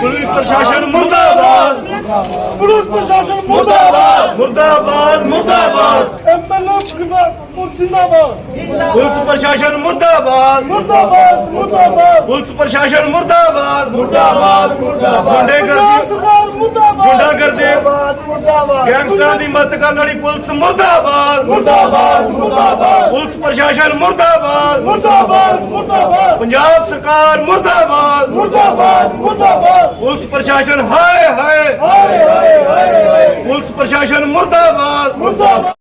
Police ਪ੍ਰਸ਼ਾਸਨ ਮੁਰਦਾਬਾਦ। Police ਪ੍ਰਸ਼ਾਸਨ ਮੁਰਦਾਬਾਦ। ਮੁਰਦਾਬਾਦ ਮੁਰਦਾਬਾਦ। ਐਮਐਲਏ ਜਿੰਦਾਬਾਦ। ਪੁਲਿਸ ਪ੍ਰਸ਼ਾਸਨ ਮੁਰਦਾਬਾਦ। ਮੁਰਦਾਬਾਦ ਮੁਰਦਾਬਾਦ। ਪੁਲਿਸ ਪ੍ਰਸ਼ਾਸਨ ਮੁਰਦਾਬਾਦ। ਮੁਰਦਾਬਾਦ ਮੁਰਦਾਬਾਦ। ਮੁਰਦਾਬਾਦ। ਗੁੰਡਾਗਰਦੀ ਮੁਰਦਾਬਾਦ। ਗੈਂਗਸਟਰਾਂ ਦੀ ਮਦਦ ਕਰਨ ਵਾਲੀ ਪੁਲਿਸ ਮੁਰਦਾਬਾਦ। ਮੁਰਦਾਬਾਦ ਮੁਰਦਾਬਾਦ। ਪੁਲਿਸ ਪ੍ਰਸ਼ਾਸਨ ਮੁਰਦਾਬਾਦ। ਮੁਰਦਾਬਾਦ ਮੁਰਦਾਬਾਦ। ਪੰਜਾਬ ਸਰਕਾਰ ਮੁਰਦਾਬਾਦ। ਮੁਰਦਾਬਾਦ ਮੁਰਦਾਬਾਦ। ਪੁਲਿਸ ਪ੍ਰਸ਼ਾਸਨ ਹਾਏ ਹਾਏ। ਹਾਏ ਹਾਏ ਹਾਏ ਹਾਏ। ਪੁਲਿਸ ਪ੍ਰਸ਼ਾਸਨ ਮੁਰਦਾਬਾਦ। ਮੁਰਦਾਬਾਦ।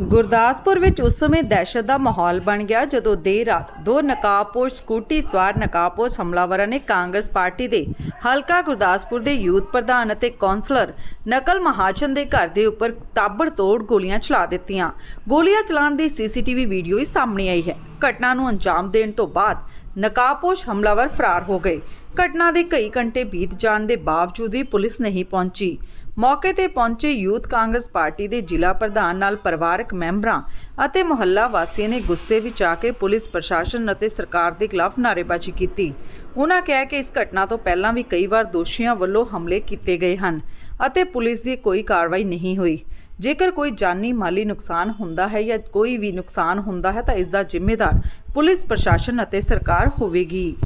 ਗੁਰਦਾਸਪੁਰ ਵਿੱਚ ਉਸ ਸਮੇਂ ਦਹਿਸ਼ਤ ਦਾ ਮਾਹੌਲ ਬਣ ਗਿਆ ਜਦੋਂ ਦੇਰ ਰਾਤ ਦੋ ਨਕਾਬਪੋਸ਼ ਸਕੂਟੀ ਸਵਾਰ ਨਕਾਬਪੋਸ਼ ਹਮਲਾਵਰਾਂ ਨੇ ਕਾਂਗਰਸ ਪਾਰਟੀ ਦੇ ਹਲਕਾ ਗੁਰਦਾਸਪੁਰ ਦੇ ਯੂਥ ਪ੍ਰਧਾਨ ਅਤੇ ਕੌਂਸਲਰ ਨਕਲ ਮਹਾਜਨ ਦੇ ਘਰ ਦੇ ਉੱਪਰ ਤਾਬੜਤੋੜ ਗੋਲੀਆਂ ਚਲਾ ਦਿੱਤੀਆਂ। ਗੋਲੀਆਂ ਚਲਾਉਣ ਦੀ ਸੀਸੀਟੀਵੀ ਵੀਡੀਓ ਹੀ ਸਾਹਮਣੇ ਆਈ ਹੈ। ਘਟਨਾ ਨੂੰ ਅੰਜਾਮ ਦੇਣ ਤੋਂ ਬਾਅਦ ਨਕਾਬਪੋਸ਼ ਹਮਲਾਵਰ ਫਰਾਰ ਹੋ ਗਏ। ਘਟਨਾ ਦੇ ਕਈ ਘੰਟੇ ਬੀਤ ਜਾਣ ਦੇ ਬਾਵਜੂਦ ਵੀ ਪੁਲਿਸ ਨਹੀਂ ਪਹੁੰਚੀ। ਮੌਕੇ ਤੇ ਪਹੁੰਚੇ ਯੂਥ ਕਾਂਗਰਸ ਪਾਰਟੀ ਦੇ ਜ਼ਿਲ੍ਹਾ ਪ੍ਰਧਾਨ ਨਾਲ ਪਰਿਵਾਰਕ ਮੈਂਬਰਾਂ ਅਤੇ ਮੁਹੱਲਾ ਵਾਸੀਆਂ ਨੇ ਗੁੱਸੇ ਵਿੱਚ ਆ ਕੇ ਪੁਲਿਸ ਪ੍ਰਸ਼ਾਸਨ ਅਤੇ ਸਰਕਾਰ ਦੇ ਖਿਲਾਫ ਨਾਅਰੇਬਾਜ਼ੀ ਕੀਤੀ। ਉਹਨਾਂ ਕਿਹਾ ਕਿ ਇਸ ਘਟਨਾ ਤੋਂ ਪਹਿਲਾਂ ਵੀ ਕਈ ਵਾਰ ਦੋਸ਼ੀਆਂ ਵੱਲੋਂ ਹਮਲੇ ਕੀਤੇ ਗਏ ਹਨ ਅਤੇ ਪੁਲਿਸ ਦੀ ਕੋਈ ਕਾਰਵਾਈ ਨਹੀਂ ਹੋਈ। ਜੇਕਰ ਕੋਈ ਜਾਨੀ ਮਾਲੀ ਨੁਕਸਾਨ ਹੁੰਦਾ ਹੈ ਜਾਂ ਕੋਈ ਵੀ ਨੁਕਸਾਨ ਹੁੰਦਾ ਹੈ ਤਾਂ ਇਸ ਦਾ ਜ਼ਿੰਮੇਦਾਰ ਪੁਲਿਸ ਪ੍ਰਸ਼ਾਸਨ ਅਤੇ ਸਰਕਾਰ ਹੋਵੇਗੀ।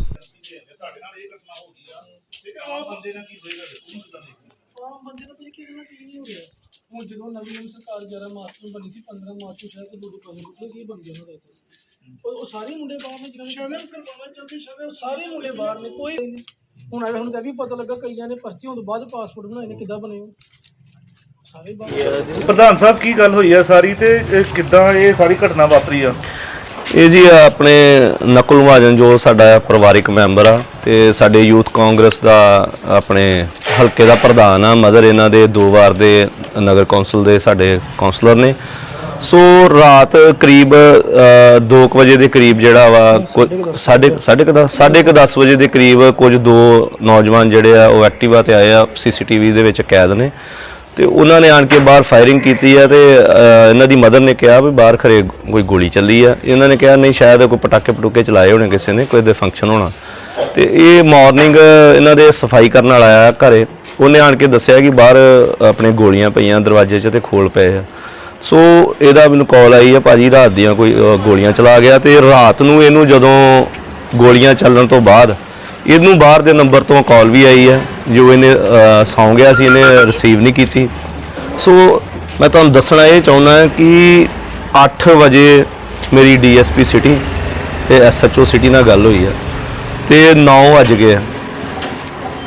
ਆਮ ਬੰਦੇ ਦਾ ਕੀ ਕਹਿਣਾ ਕੀ ਨਹੀਂ ਹੋ ਰਿਹਾ। ਹੁਣ ਜਦੋਂ ਨਵੀਂ ਨਵੀਂ ਸਰਕਾਰ 11 ਮਾਰਚ ਨੂੰ ਬਣੀ ਸੀ 15 ਮਾਰਚ ਨੂੰ ਸ਼ਾਇਦ ਦੋ ਦੋ ਕਾਂਗਰਸ ਕੀ ਬਣ ਗਿਆ ਉਹਨਾਂ ਦਾ ਇੱਥੇ। ਉਹ ਉਹ ਸਾਰੇ ਮੁੰਡੇ ਬਾਹਰ ਨੇ ਜਿਹਨਾਂ ਨੇ ਸ਼ਗਨ ਕਰਵਾਉਣਾ ਚਾਹੁੰਦੇ ਸ਼ਗਨ ਸਾਰੇ ਮੁੰਡੇ ਬਾਹਰ ਨੇ ਕੋਈ ਨਹੀਂ। ਹੁਣ ਆਇਆ ਹੁਣ ਤਾਂ ਇਹ ਵੀ ਪਤਾ ਲੱਗਾ ਕਈਆਂ ਨੇ ਪਰਚੀ ਹੋਣ ਤੋਂ ਬਾਅਦ ਪਾਸਪੋਰਟ ਬਣਾਏ ਨੇ ਕਿੱਦਾਂ ਬਣੇ ਉਹ? ਸਾਰੇ ਬਾਹਰ ਪ੍ਰਧਾਨ ਸਾਹਿਬ ਕੀ ਗੱਲ ਹੋਈ ਆ ਸਾਰੀ ਤੇ ਇਹ ਕਿੱਦਾਂ ਇਹ ਸਾਰੀ ਘਟਨਾ ਵਾਪਰੀ ਆ? ਇਹ ਜੀ ਆਪਣੇ ਨਕਲ ਮਹਾਜਨ ਜੋ ਸਾਡਾ ਪਰਿਵਾਰਿਕ ਮੈਂਬਰ ਆ ਤੇ ਸਾਡੇ ਯੂਥ ਕਾਂਗਰਸ ਦਾ ਆਪਣੇ ਹਲਕੇ ਦਾ ਪ੍ਰਧਾਨ ਆ। ਮਦਰ ਇਹਨਾਂ ਦੇ ਦੋ ਵਾਰ ਦੇ ਨਗਰ ਕੌਂਸਲ ਦੇ ਸਾਡੇ ਕੌਂਸਲਰ ਨੇ। ਸੋ ਰਾਤ ਕਰੀਬ 2 ਵਜੇ ਦੇ ਕਰੀਬ ਜਿਹੜਾ ਵਾ ਸਾਢੇ ਸਾਢੇ ਕੁ ਦਸ- ਸਾਢੇ ਕੁ 10 ਵਜੇ ਦੇ ਕਰੀਬ ਕੁਝ ਦੋ ਨੌਜਵਾਨ ਜਿਹੜੇ ਆ, ਉਹ ਐਕਟਿਵਾ ਤੇ ਆਏ ਆ, ਸੀਸੀਟੀਵੀ ਦੇ ਵਿੱਚ ਕੈਦ ਨੇ। ਤੇ ਉਹਨਾਂ ਨੇ ਆਣ ਕੇ ਬਾਹਰ ਫਾਇਰਿੰਗ ਕੀਤੀ ਹੈ ਤੇ ਇਹਨਾਂ ਦੀ ਮਦਰ ਨੇ ਕਿਹਾ ਵੀ ਬਾਹਰ ਖਰੇ ਕੋਈ ਗੋਲੀ ਚੱਲੀ ਆ। ਇਹਨਾਂ ਨੇ ਕਿਹਾ, ਨਹੀਂ, ਸ਼ਾਇਦ ਕੋਈ ਪਟਾਕੇ ਪਟੂਕੇ ਚਲਾਏ ਹੋਣੇ ਕਿਸੇ ਨੇ, ਕੋਈ ਦੇ ਫੰਕਸ਼ਨ ਹੋਣਾ। ਤੇ ਇਹ ਮਾਰਨਿੰਗ ਇਹਨਾਂ ਦੇ ਸਫ਼ਾਈ ਕਰਨ ਵਾਲਾ ਆਇਆ ਘਰੇ। ਉਹਨੇ ਆਣ ਕੇ ਦੱਸਿਆ ਕਿ ਬਾਹਰ ਆਪਣੇ ਗੋਲੀਆਂ ਪਈਆਂ ਦਰਵਾਜ਼ੇ 'ਚ ਤੇ ਖੋਲ ਪਏ ਆ। ਸੋ ਇਹਦਾ ਮੈਨੂੰ ਕਾਲ ਆਈ ਆ ਭਾਜੀ, ਰਾਤ ਦੀਆਂ ਕੋਈ ਗੋਲੀਆਂ ਚਲਾ ਗਿਆ ਤੇ ਰਾਤ ਨੂੰ ਇਹਨੂੰ ਜਦੋਂ ਗੋਲੀਆਂ ਚੱਲਣ ਤੋਂ ਬਾਅਦ ਇਹਨੂੰ ਬਾਹਰ ਦੇ ਨੰਬਰ ਤੋਂ ਕਾਲ ਵੀ ਆਈ ਹੈ ਜੋ ਇਹਨੇ ਸੌਂ ਗਿਆ ਸੀ, ਇਹਨੇ ਰਿਸੀਵ ਨਹੀਂ ਕੀਤੀ। ਸੋ ਮੈਂ ਤੁਹਾਨੂੰ ਦੱਸਣਾ ਇਹ ਚਾਹੁੰਦਾ ਕਿ 8 ਵਜੇ ਮੇਰੀ ਡੀਐਸਪੀ ਸਿਟੀ ਤੇ ਐਸਐਚਓ ਸਿਟੀ ਨਾਲ ਗੱਲ ਹੋਈ ਹੈ ਤੇ 9 ਵਜ ਗਏ ਆ।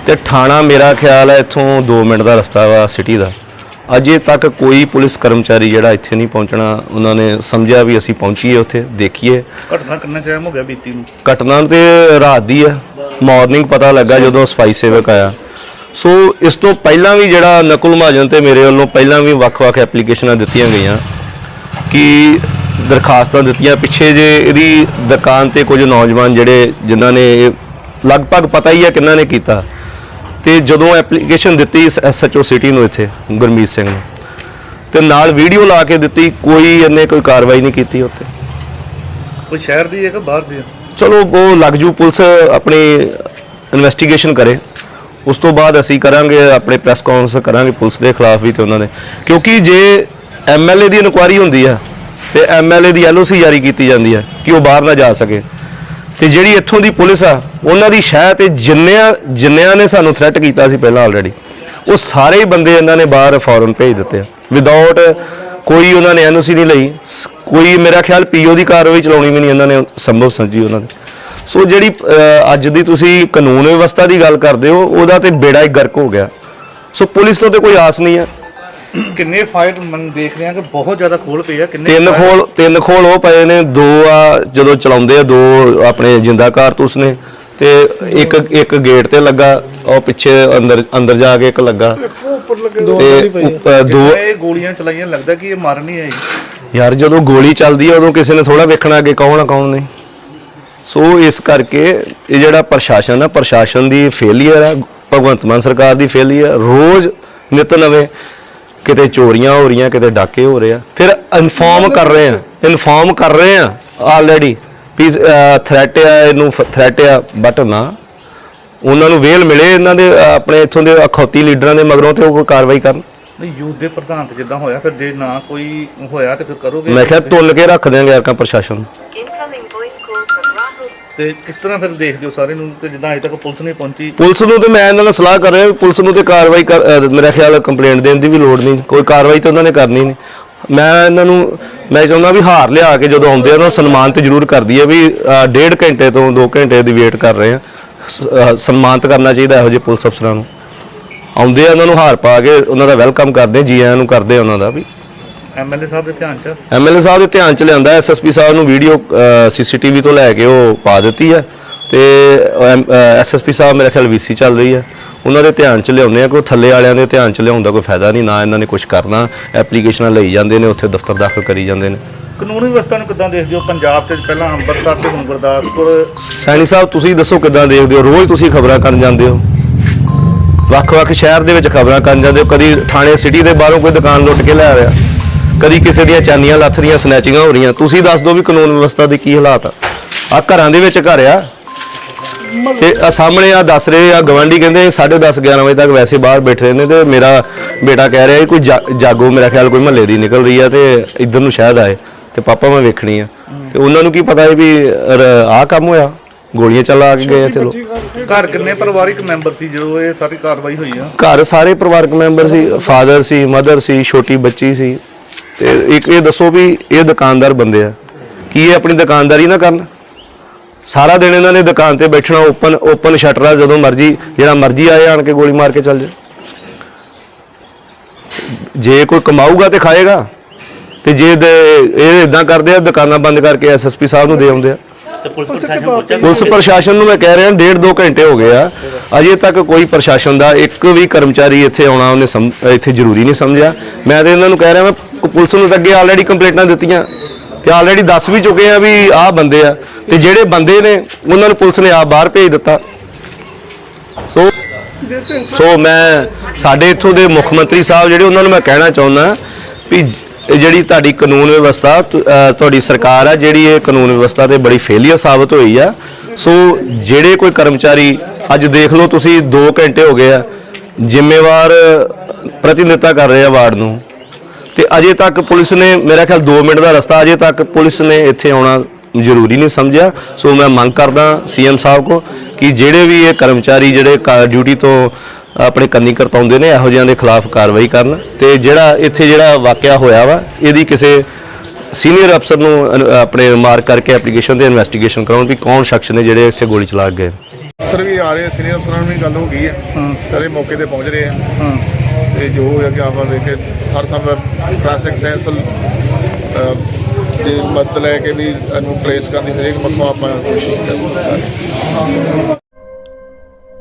ਤੇ ਥਾਣਾ ਮੇਰਾ ਖਿਆਲ ਹੈ ਇੱਥੋਂ 2 ਮਿੰਟ ਦਾ ਰਸਤਾ ਵਾ ਸਿਟੀ ਦਾ। ਅਜੇ ਤੱਕ ਕੋਈ ਪੁਲਿਸ ਕਰਮਚਾਰੀ ਜਿਹੜਾ ਇੱਥੇ ਨਹੀਂ ਪਹੁੰਚਣਾ ਉਹਨਾਂ ਨੇ ਸਮਝਿਆ ਵੀ ਅਸੀਂ ਪਹੁੰਚੀਏ ਉੱਥੇ ਦੇਖੀਏ। ਘਟਨਾ ਕਿੰਨਾ ਟਾਈਮ ਹੋ ਗਿਆ ਬੀਤੀ ਨੂੰ? ਘਟਨਾ ਤੇ ਰਾਤ ਦੀ ਹੈ ਮਾਰਨਿੰਗ ਪਤਾ ਲੱਗਾ ਜਦੋਂ ਸਫ਼ਾਈ ਸੇਵਕ ਆਇਆ। ਸੋ ਇਸ ਤੋਂ ਪਹਿਲਾਂ ਵੀ ਜਿਹੜਾ ਨਕੁਲ ਮਹਾਜਨ ਤੇ ਮੇਰੇ ਵੱਲੋਂ ਪਹਿਲਾਂ ਵੀ ਵੱਖ-ਵੱਖ ਐਪਲੀਕੇਸ਼ਨਾਂ ਦਿੱਤੀਆਂ ਗਈਆਂ ਕਿ ਦਰਖਾਸਤਾਂ ਦਿੱਤੀਆਂ। ਪਿੱਛੇ ਜੇ ਇਹਦੀ ਦੁਕਾਨ ਤੇ ਕੁਝ ਨੌਜਵਾਨ ਜਿਹੜੇ ਜਿਨ੍ਹਾਂ ਨੇ ਲਗਭਗ ਪਤਾ ਹੀ ਹੈ ਕਿੰਨਾਂ ਨੇ ਕੀਤਾ। ਤੇ ਜਦੋਂ ਐਪਲੀਕੇਸ਼ਨ ਦਿੱਤੀ ਐਸਐਚਓ ਸਿਟੀ ਨੂੰ ਇੱਥੇ ਗੁਰਮੀਤ ਸਿੰਘ ਨੂੰ। ਤੇ ਨਾਲ ਵੀਡੀਓ ਲਾ ਕੇ ਦਿੱਤੀ ਕੋਈ ਇਹਨੇ ਕੋਈ ਕਾਰਵਾਈ ਨਹੀਂ ਕੀਤੀ ਉੱਥੇ। ਕੋਈ ਸ਼ਹਿਰ ਦੀ ਹੈ ਕਿ ਬਾਹਰ ਦੀ ਆ ਚਲੋ ਉਹ ਲੱਗ ਜੂ ਪੁਲਿਸ ਆਪਣੀ ਇਨਵੈਸਟੀਗੇਸ਼ਨ ਕਰੇ। ਉਸ ਤੋਂ ਬਾਅਦ ਅਸੀਂ ਕਰਾਂਗੇ ਆਪਣੇ ਪ੍ਰੈਸ ਕਾਨਫਰੰਸ ਕਰਾਂਗੇ ਪੁਲਿਸ ਦੇ ਖਿਲਾਫ ਵੀ ਤੇ ਉਹਨਾਂ ਦੇ। ਕਿਉਂਕਿ ਜੇ ਐਮਐਲਏ ਦੀ ਇਨਕੁਆਇਰੀ ਹੁੰਦੀ ਆ ਤੇ ਐਮਐਲਏ ਦੀ ਐਲਓਸੀ ਜਾਰੀ ਕੀਤੀ ਜਾਂਦੀ ਹੈ ਕਿ ਉਹ ਬਾਹਰ ਨਾ ਜਾ ਸਕੇ। ਤੇ ਜਿਹੜੀ ਇੱਥੋਂ ਦੀ ਪੁਲਿਸ ਆ, ਉਹਨਾਂ ਦੀ ਸ਼ਹਿ ਤੇ ਜਿੰਨਿਆਂ ਜਿੰਨਿਆਂ ਨੇ ਸਾਨੂੰ ਥ੍ਰੈਟ ਕੀਤਾ ਸੀ ਪਹਿਲਾਂ ਆਲਰੇਡੀ ਉਹ ਸਾਰੇ ਬੰਦੇ ਇਹਨਾਂ ਨੇ ਬਾਹਰ ਫੌਰਨ ਭੇਜ ਦਿੱਤੇ ਆ। ਵਿਦਆਊਟ ਕੋਈ ਉਹਨਾਂ ਨੇ ਐਨਓਸੀ ਨਹੀਂ ਲਈ ਕੋਈ ਮੇਰਾ ਖਿਆਲ ਪੀਓ ਦੀ ਕਾਰਵਾਈ ਚਲਾਉਣੀ ਵੀ ਨਹੀਂ ਇਹਨਾਂ ਨੇ, ਸੰਭਵ ਸਮਝੀ ਉਹਨਾਂ ਨੇ। ਸੋ ਜਿਹੜੀ ਅੱਜ ਦੀ ਤੁਸੀਂ ਕਾਨੂੰਨ ਵਿਵਸਥਾ ਦੀ ਗੱਲ ਕਰਦੇ ਹੋ, ਉਹਦਾ ਤੇ ਬੇੜਾ ਹੀ ਗਰਕ ਹੋ ਗਿਆ। ਸੋ ਪੁਲਿਸ ਤੋਂ ਤੇ ਕੋਈ ਆਸ ਨਹੀਂ ਹੈ। ਕਿੰਨੇ ਫਾਈਟ ਮਨ ਦੇਖ ਰਹੇ ਆ ਕਿ ਬਹੁਤ ਜ਼ਿਆਦਾ ਖੋਲ ਪਈ ਆ ਕਿੰਨੇ ਤਿੰਨ fire- ਖੋਲ ਤਿੰਨ ਖੋਲ ਉਹ ਪਏ ਨੇ ਦੋ ਆ ਜਦੋਂ ਚਲਾਉਂਦੇ ਆ ਦੋ ਆਪਣੇ ਜਿੰਦਾ ਕਾਰਤੂਸ ਨੇ ਤੇ ਇੱਕ ਇੱਕ ਗੇਟ ਤੇ ਲੱਗਾ ਉਹ ਪਿੱਛੇ ਅੰਦਰ ਅੰਦਰ ਜਾ ਕੇ ਇੱਕ ਲੱਗਾ। ਤੇ ਉੱਪ- ਦੋ ਇਹ ਗੋਲੀਆਂ ਚਲਾਈਆਂ ਲੱਗਦਾ ਕਿ ਇਹ ਮਾਰਨ ਨਹੀਂ ਆਈ ਯਾਰ ਜਦੋਂ ਗੋਲੀ ਚੱਲਦੀ ਆ ਉਦੋਂ ਕਿਸੇ ਨੇ ਥੋੜਾ ਵੇਖਣਾ ਅੱਗੇ ਕੌਣ ਆ ਕੌਣ ਨਹੀਂ। ਸੋ ਇਸ ਕਰਕੇ ਇਹ ਜਿਹੜਾ ਪ੍ਰਸ਼ਾਸਨ ਆ ਪ੍ਰਸ਼ਾਸਨ ਦੀ ਫੇਲੀਅਰ ਆ ਭਗਵੰਤ ਮਾਨ ਸਰਕਾਰ ਦੀ ਫੇਲੀਅਰ ਰੋਜ਼ ਨਿਤ ਨਵੇਂ ਕਿਤੇ ਚੋਰੀਆਂ ਹੋ ਰਹੀਆਂ ਕਿਤੇ ਡਾਕੇ ਹੋ ਰਹੇ ਆ। ਫਿਰ ਇਨਫਾਰਮ ਕਰ ਰਹੇ ਆ ਇਨਫਾਰਮ ਕਰ ਰਹੇ ਆ ਆਲਰੇਡੀ ਵੀ ਥ੍ਰੈਟ ਆ ਇਹਨੂੰ ਥ੍ਰੈਟ ਆ ਬਟ ਨਾ ਉਹਨਾਂ ਨੂੰ ਵੇਲ ਮਿਲੇ ਇਹਨਾਂ ਦੇ ਆਪਣੇ ਇੱਥੋਂ ਦੇ ਅਖੌਤੀ ਲੀਡਰਾਂ ਦੇ ਮਗਰੋਂ ਤੇ ਉਹ ਕੋਈ ਕਾਰਵਾਈ ਕਰਨ। ਨਹੀਂ ਯੂਥ ਦੇ ਪ੍ਰਧਾਨ ਤੇ ਜਿੱਦਾਂ ਹੋਇਆ ਫਿਰ ਜੇ ਨਾ ਕੋਈ ਹੋਇਆ ਤੇ ਫਿਰ ਕਰੋਗੇ? ਮੈਂ ਕਿਹਾ ਤੁੱਲ ਕੇ ਰੱਖ ਦਿਆਂਗੇ ਅਰਕਾ ਪ੍ਰਸ਼ਾਸਨ ਨੂੰ। ਤੇ ਕਿਸ ਤਰ੍ਹਾਂ ਫਿਰ ਦੇਖਦੇ ਹੋ ਸਾਰੇ ਨੂੰ ਤੇ ਜਿੱਦਾਂ ਅਜੇ ਤੱਕ ਪੁਲਿਸ ਨਹੀਂ ਪਹੁੰਚੀ। ਪੁਲਿਸ ਨੂੰ ਤੇ ਮੈਂ ਇਹਨਾਂ ਨਾਲ ਸਲਾਹ ਕਰ ਰਿਹਾ ਵੀ ਪੁਲਿਸ ਨੂੰ ਤੇ ਕਾਰਵਾਈ ਕਰ ਅ, ਮੇਰਾ ਖਿਆਲ ਕੰਪਲੇਂਟ ਦੇਣ ਦੀ ਵੀ ਲੋੜ ਨਹੀਂ। ਕੋਈ ਕਾਰਵਾਈ ਤਾਂ ਉਹਨਾਂ ਨੇ ਕਰਨੀ ਨਹੀਂ। ਮੈਂ ਇਹਨਾਂ ਨੂੰ ਮੈਂ ਚਾਹੁੰਦਾ ਵੀ ਹਾਰ ਲਿਆ ਕੇ ਜਦੋਂ ਆਉਂਦੇ ਆ ਉਹਨਾਂ ਨੂੰ ਸਨਮਾਨ ਤੇ ਜ਼ਰੂਰ ਕਰਦੀ ਹੈ ਵੀ ਅ, ਡੇਢ ਘੰਟੇ ਤੋਂ 2 ਘੰਟੇ ਦੀ ਵੇਟ ਕਰ ਰਹੇ ਆ। ਸ- ਅ, ਸਨਮਾਨਿਤ ਕਰਨਾ ਚਾਹੀਦਾ ਇਹੋ ਜਿਹੇ ਪੁਲਿਸ ਅਫਸਰਾਂ ਨੂੰ। ਆਉਂਦੇ ਆ ਉਹਨਾਂ ਨੂੰ ਹਾਰ ਪਾ ਕੇ ਉਹਨਾਂ ਦਾ ਵੈਲਕਮ ਕਰਦੇ ਜੀ ਆਇਆਂ ਨੂੰ ਕਰਦੇ ਆ ਉਹਨਾਂ ਦਾ ਵੀ। ਐਮਐਲਏ ਸਾਹਿਬ ਦੇ ਧਿਆਨ ਚ? ਐਮਐਲਏ ਸਾਹਿਬ ਦੇ ਧਿਆਨ ਚ ਲਿਆਂਦਾ ਐਸਐਸਪੀ ਸਾਹਿਬ ਨੂੰ ਵੀਡੀਓ ਸੀਸੀਟੀਵੀ ਤੋਂ ਲੈ ਕੇ ਉਹ ਪਾ ਦਿੱਤੀ ਹੈ ਤੇ ਐਸਐਸਪੀ ਸਾਹਿਬ ਮੇਰੇ ਖਿਆਲ ਵੀਸੀ ਚੱਲ ਰਹੀ ਹੈ ਉਹਨਾਂ ਦੇ ਧਿਆਨ ਚ ਲਿਆਉਂਦੇ ਆ ਕੋਈ ਥੱਲੇ ਵਾਲਿਆਂ ਦੇ ਧਿਆਨ ਚ ਲਿਆਉਣ ਦਾ ਕੋਈ ਫਾਇਦਾ ਨਹੀਂ ਨਾ ਇਹਨਾਂ ਨੇ ਕੁਝ ਕਰਨਾ। ਐਪਲੀਕੇਸ਼ਨਾਂ ਲਈ ਜਾਂਦੇ ਨੇ ਉੱਥੇ ਦਫ਼ਤਰ ਦਾਖਲ ਕਰੀ ਜਾਂਦੇ ਨੇ। ਕਾਨੂੰਨੀ ਵਿਵਸਥਾ ਨੂੰ ਕਿੱਦਾਂ ਦੇਖਦੇ ਹੋ? ਪੰਜਾਬ 'ਚ ਪਹਿਲਾਂ ਅੰਮ੍ਰਿਤਸਰ ਤੇ ਹੁਣ ਗੁਰਦਾਸਪੁਰ। ਸੈਣੀ ਸਾਹਿਬ ਤੁਸੀਂ ਦੱਸੋ ਕਿੱਦਾਂ ਦੇਖਦੇ ਹੋ? ਰੋਜ਼ ਤੁਸੀਂ ਖਬਰਾਂ ਕਰਨ ਜਾਂਦੇ ਹੋ? ਵੱਖ-ਵੱਖ ਸ਼ਹਿਰ ਦੇ ਵਿੱਚ ਖਬਰਾਂ ਕਰਨ ਜਾਂਦੇ ਹੋ? ਕਦੀ ਥਾਣੇ ਸਿਟੀ ਦੇ ਬਾਹਰੋਂ ਕੋਈ ਦੁਕਾਨ ਲੁੱਟ ਕੇ ਲੈ ਆ ਰਿਹਾ ਕਦੀ ਕਿਸੇ ਦੀਆਂ ਚਾਨੀਆਂ ਲੱਥ ਰਹੀਆਂ ਸਨੈਚਿੰਗਾਂ ਹੋ ਰਹੀਆਂ। ਤੁਸੀਂ ਦੱਸ ਦਿਓ ਵੀ ਕਾਨੂੰਨ ਵਿਵਸਥਾ ਦੇ ਕੀ ਹਾਲਾਤ ਆ। ਆ ਘਰਾਂ ਦੇ ਵਿੱਚ ਘਰ ਆ। ਤੇ ਆ ਸਾਹਮਣੇ ਆ ਦੱਸ ਰਹੇ ਆ ਗਵਾਂਢੀ ਕਹਿੰਦੇ 10:30 11 ਵਜੇ ਤੱਕ ਵੈਸੇ ਬਾਹਰ ਬੈਠੇ ਰਹਿੰਦੇ ਤੇ ਮੇਰਾ ਬੇਟਾ ਕਹਿ ਰਿਹਾ ਕੋਈ ਜਾਗੋ ਮੇਰਾ ਖਿਆਲ ਕੋਈ ਮਹੱਲੇ ਦੀ ਨਿਕਲ ਰਹੀ ਆ ਤੇ ਇੱਧਰ ਨੂੰ ਸ਼ਾਇਦ ਆਏ। ਤੇ ਪਾਪਾ ਮੈਂ ਵੇਖਣੀ ਆ। ਤੇ ਉਹਨਾਂ ਨੂੰ ਕੀ ਪਤਾ ਹੈ ਵੀ ਆਹ ਕੰਮ ਹੋਇਆ ਗੋਲੀਆਂ ਚਲਾ ਕੇ ਗਏ ਇੱਥੇ ਲੋਕ ਘਰ ਕਿੰਨੇ ਪਰਿਵਾਰਿਕ ਮੈਂਬਰ ਸੀ ਜਦੋਂ ਇਹ ਸਾਰੀ ਕਾਰਵਾਈ ਹੋਈ ਆ? ਘਰ ਸਾਰੇ ਪਰਿਵਾਰਕ ਮੈਂਬਰ ਸੀ ਫਾਦਰ ਸੀ ਮਦਰ ਸੀ ਛੋਟੀ ਬੱਚੀ ਸੀ। ਤੇ ਇੱਕ ਇਹ ਦੱਸੋ ਵੀ ਇਹ ਦੁਕਾਨਦਾਰ ਬੰਦੇ ਆ। ਕੀ ਇਹ ਆਪਣੀ ਦੁਕਾਨਦਾਰੀ ਨਾ ਕਰਨ? ਸਾਰਾ ਦਿਨ ਇਹਨਾਂ ਨੇ ਦੁਕਾਨ ਤੇ ਬੈਠਣਾ ਓਪਨ ਓਪਨ ਸ਼ਟਰ ਆ, ਜਦੋਂ ਮਰਜ਼ੀ, ਜਿਹੜਾ ਮਰਜ਼ੀ ਆਏ ਆਣ ਕੇ ਗੋਲੀ ਮਾਰ ਕੇ ਚੱਲ ਜਾ ਜੇ ਕੋਈ ਕਮਾਊਗਾ ਤੇ ਖਾਏਗਾ। ਤੇ ਜੇ ਦੇ- ਇਹ ਇਦਾਂ ਕਰਦੇ ਆ, ਦੁਕਾਨਾਂ ਬੰਦ ਕਰਕੇ ਐਸਐਸਪੀ ਸਾਹਿਬ ਨੂੰ ਦੇ ਆਉਂਦੇ ਆ। ਪੁਲਿਸ ਪ੍ਰਸ਼ਾਸਨ ਨੂੰ ਮੈਂ ਕਹਿ ਰਿਹਾ ਡੇਢ ਦੋ ਘੰਟੇ ਹੋ ਗਏ ਆ। ਅਜੇ ਤੱਕ ਕੋਈ ਪ੍ਰਸ਼ਾਸਨ ਦਾ ਇੱਕ ਵੀ ਕਰਮਚਾਰੀ ਇੱਥੇ ਆਉਣਾ ਉਹਨੇ ਸਮ- ਇੱਥੇ ਜ਼ਰੂਰੀ ਨਹੀਂ ਸਮਝਿਆ। ਮੈਂ ਤੇ ਇਹਨਾਂ ਨੂੰ ਕਹਿ ਰਿਹਾ ਮੈਂ ਪੁਲਿਸ ਨੂੰ ਤਾਂ ਅੱਗੇ ਆਲਰੇਡੀ ਕੰਪਲੇਂਟਾਂ ਦਿੱਤੀਆਂ। ਤੇ ਆਲਰੇਡੀ ਦੱਸ ਵੀ ਚੁੱਕੇ ਆ ਵੀ ਆਹ ਬੰਦੇ ਆ। ਤੇ ਜਿਹੜੇ ਬੰਦੇ ਨੇ ਉਹਨਾਂ ਨੂੰ ਪੁਲਿਸ ਨੇ ਆਪ ਬਾਹਰ ਭੇਜ ਦਿੱਤਾ। ਸੋ ਸੋ ਮੈਂ ਸਾਡੇ ਇੱਥੋਂ ਦੇ ਮੁੱਖ ਮੰਤਰੀ ਸਾਹਿਬ ਜਿਹੜੇ ਉਹਨਾਂ ਨੂੰ ਮੈਂ ਕਹਿਣਾ ਚਾਹੁੰਦਾ ਵੀ ਇਹ ਜਿਹੜੀ ਤੁਹਾਡੀ ਕਾਨੂੰਨ ਵਿਵਸਥਾ, ਤੁ- ਅਹ, ਤੁਹਾਡੀ ਸਰਕਾਰ ਆ ਜਿਹੜੀ ਇਹ ਕਾਨੂੰਨ ਵਿਵਸਥਾ ਤੇ ਬੜੀ ਫੇਲੀਅਰ ਸਾਬਤ ਹੋਈ ਆ। ਸੋ ਜਿਹੜੇ ਕੋਈ ਕਰਮਚਾਰੀ, ਅੱਜ ਦੇਖ ਲਓ ਤੁਸੀਂ 2 ਘੰਟੇ ਹੋ ਗਏ ਆ, ਜ਼ਿੰਮੇਵਾਰ ਪ੍ਰਤੀਨਿਧਤਾ ਕਰ ਰਹੇ ਆ ਵਾਰਡ ਨੂੰ। ਤੇ ਅਜੇ ਤੱਕ ਪੁਲਿਸ ਨੇ, ਮੇਰਾ ਖਿਆਲ 2 ਮਿੰਟ ਦਾ ਰਸਤਾ ਅਜੇ ਤੱਕ ਪੁਲਿਸ ਨੇ ਇੱਥੇ ਆਉਣਾ ਜ਼ਰੂਰੀ ਨਹੀਂ ਸਮਝਿਆ। ਸੋ ਮੈਂ ਮੰਗ ਕਰਦਾ ਸੀਐਮ ਸਾਹਿਬ ਕੋ ਕਿ ਜਿਹੜੇ ਵੀ ਇਹ ਕਰਮਚਾਰੀ, ਜਿਹੜੇ ਡਿਊਟੀ ਤੋਂ ਆਪਣੇ ਕੰਨੀ ਕਰਤਾਉਂਦੇ ਨੇ ਇਹੋ ਜਿਹਿਆਂ ਦੇ ਖਿਲਾਫ ਕਾਰਵਾਈ ਕਰਨ ਤੇ ਜਿਹੜਾ ਇੱਥੇ ਜਿਹੜਾ ਵਾਕਿਆ ਹੋਇਆ ਵਾ ਇਹਦੀ ਕਿਸੇ ਸੀਨੀਅਰ ਅਫਸਰ ਨੂੰ ਆਪਣੇ ਮਾਰਕ ਕਰਕੇ ਐਪਲੀਕੇਸ਼ਨ ਤੇ ਇਨਵੈਸਟੀਗੇਸ਼ਨ ਕਰਾਉਣ ਵੀ ਕੌਣ ਸ਼ਖਸ ਨੇ ਜਿਹੜੇ ਇੱਥੇ ਗੋਲੀ ਚਲਾ ਕੇ ਗਏ? ਸਰ ਵੀ ਆ ਰਹੇ ਸੀਨੀਅਰ ਅਫਸਰਾਂ ਨਾਲ ਵੀ ਗੱਲ ਹੋ ਗਈ ਹੈ। ਸਾਰੇ ਮੌਕੇ ਤੇ ਪਹੁੰਚ ਰਹੇ ਆ। ਹਾਂ। ਤੇ ਜੋ ਹੋਇਆ ਕਿ ਆਪਾਂ ਵੇਖੇ ਹਰ ਸਭ ਟ੍ਰੈਫਿਕ ਸੈਂਸਲ ਦੀ ਮਦਦ ਲੈ ਕੇ ਵੀ ਇਹਨੂੰ ਟ੍ਰੇਸ ਕਰਨ ਦੀ ਹਰੇਕ ਪੱਖੋਂ ਆਪਾਂ ਕੋਸ਼ਿਸ਼ ਕਰਾਂਗੇ।